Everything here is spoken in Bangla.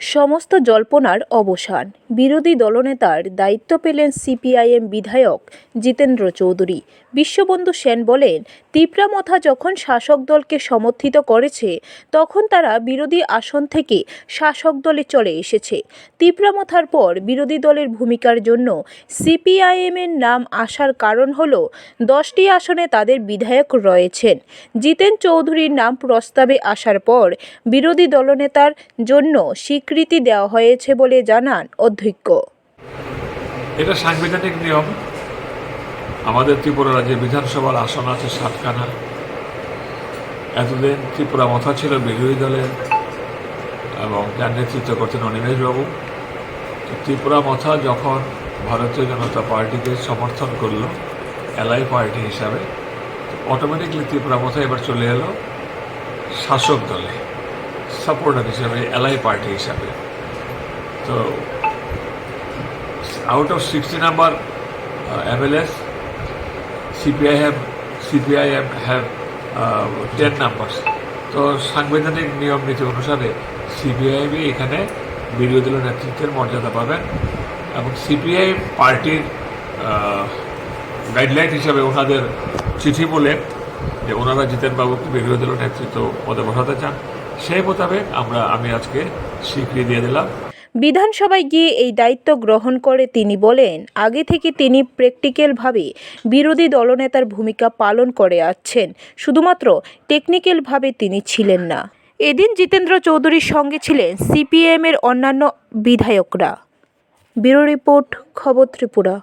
সমস্ত জল্পনার অবসান। বিরোধী দলনেতার দায়িত্ব পেলেন সিপিআইএম বিধায়ক জিতেন্দ্র চৌধুরী। বিশ্ববন্ধু সেন বলেন তিপ্রামথা যখন শাসক দলকে সমর্থিত করেছে, তখন তারা বিরোধী আসন থেকে শাসক দলে চলে এসেছে। তিপ্রামথার পর বিরোধী দলের ভূমিকার জন্য সিপিআইএমের নাম আসার কারণ হল, দশটি আসনে তাদের বিধায়ক রয়েছেন। জিতেন চৌধুরীর নাম প্রস্তাবে আসার পর বিরোধী দলনেতার জন্য স্বীকৃতি দেওয়া হয়েছে বলে জানান অধ্যক্ষ। এটা সাংবিধানিক নিয়ম। আমাদের ত্রিপুরা রাজ্যে বিধানসভার আসন আছে সাতখানা। এতদিন ত্রিপুরা মথা ছিল, বিরোধী দলের এবং যার নেতৃত্ব করতেন অনিমেষবাবু। ত্রিপুরা মথা যখন ভারতীয় জনতা পার্টিকে সমর্থন করল এলআই পার্টি হিসাবে অটোমেটিকলি ত্রিপুরা মথা এবার চলে এলো শাসক দলে। সাপোর্টার হিসাবে এলআই পার্টি হিসাবে তো out of 60 number uh, MLS, CPI have CPIM have uh, 10 numbers. তো সাংবিধানিক নিয়ম নীতি অনুসারে সিপিআইএমই এখানে বিরোধী দলের নেতৃত্বের মর্যাদা পাবেন এবং সিপিআই পার্টির গাইডলাইন হিসাবে ওনাদের চিঠি বলে যে ওনারা জিতেন বাবুকে বিরোধী দলের নেতৃত্ব পদে বসাতে চান সেই মোতাবেক আমরা, আমি আজকে স্বীকৃতি দিয়ে দিলাম। বিধানসভায় গিয়ে এই দায়িত্ব গ্রহণ করে তিনি বলেন, আগে থেকে তিনি প্র্যাকটিক্যালভাবে বিরোধী দলনেতার ভূমিকা পালন করে আসছেন। শুধুমাত্র টেকনিক্যালভাবে তিনি ছিলেন না। এদিন জিতেন্দ্র চৌধুরীর সঙ্গে ছিলেন সিপিএমের অন্যান্য বিধায়করা। ব্যুরো রিপোর্ট, খবর ত্রিপুরা।